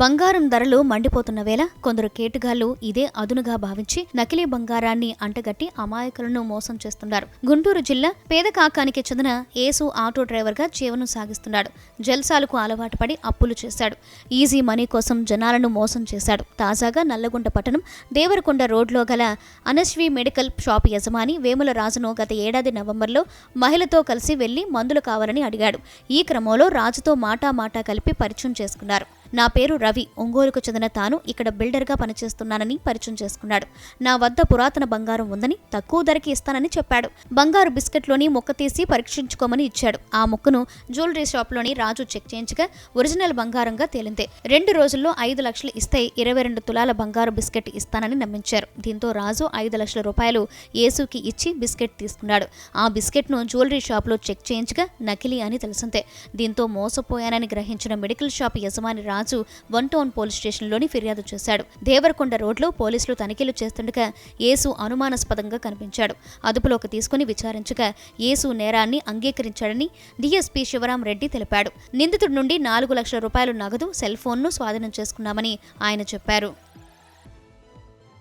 బంగారం ధరలు మండిపోతున్న వేళ కొందరు కేటుగాళ్ళు ఇదే అదునుగా భావించి నకిలీ బంగారాన్ని అంటగట్టి అమాయకులను మోసం చేస్తున్నారు. గుంటూరు జిల్లా పేదకాకానికి చెందిన ఏసు ఆటో డ్రైవర్గా జీవనం సాగిస్తున్నాడు. జల్సాలకు అలవాటు పడి అప్పులు చేశాడు. ఈజీ మనీ కోసం జనాలను మోసం చేశాడు. తాజాగా నల్లగొండ పట్టణం దేవరకొండ రోడ్లో గల అనశ్వి మెడికల్ షాప్ యజమాని వేముల రాజును గత ఏడాది నవంబర్లో మహిళతో కలిసి వెళ్ళి మందులు కావాలని అడిగాడు. ఈ క్రమంలో రాజుతో మాటా మాటా కలిపి పరిచయం చేసుకున్నారు. నా పేరు రవి. ఒంగోలుకు చెందిన తాను ఇక్కడ బిల్డర్గా పనిచేస్తున్నానని పరిచయం చేసుకున్నాడు. నా వద్ద పురాతన బంగారం ఉందని తక్కువ ధరకి ఇస్తానని చెప్పాడు. బంగారు బిస్కెట్లోని మొక్క తీసి పరీక్షించుకోమని ఇచ్చాడు. ఆ మొక్కను జ్యువెలరీ షాప్లోని రాజు చెక్ చేయించగా ఒరిజినల్ బంగారంగా తేలింది. రెండు రోజుల్లో ఐదు లక్షలు ఇస్తే ఇరవై రెండు తులాల బంగారు బిస్కెట్ ఇస్తానని నమ్మించారు. దీంతో రాజు ఐదు లక్షల రూపాయలు యేసుకి ఇచ్చి బిస్కెట్ తీసుకున్నాడు. ఆ బిస్కెట్ను జ్యువెలరీ షాప్లో చెక్ చేయించగా నకిలీ అని తెలిసిందే. దీంతో మోసపోయానని గ్రహించిన మెడికల్ షాప్ యజమాని Raju Raju one town police స్టేషన్లోని ఫిర్యాదు చేశాడు. దేవరకొండ రోడ్లో పోలీసులు తనిఖీలు చేస్తుండగా యేసు అనుమానాస్పదంగా కనిపించాడు. అదుపులోకి తీసుకుని విచారించగా యేసు నేరాన్ని అంగీకరించాడని డీఎస్పీ శివరాం రెడ్డి తెలిపాడు. నిందితుడి నుండి నాలుగు లక్షల రూపాయలు నగదు సెల్ ఫోన్ను స్వాధీనం చేసుకున్నామని ఆయన చెప్పారు.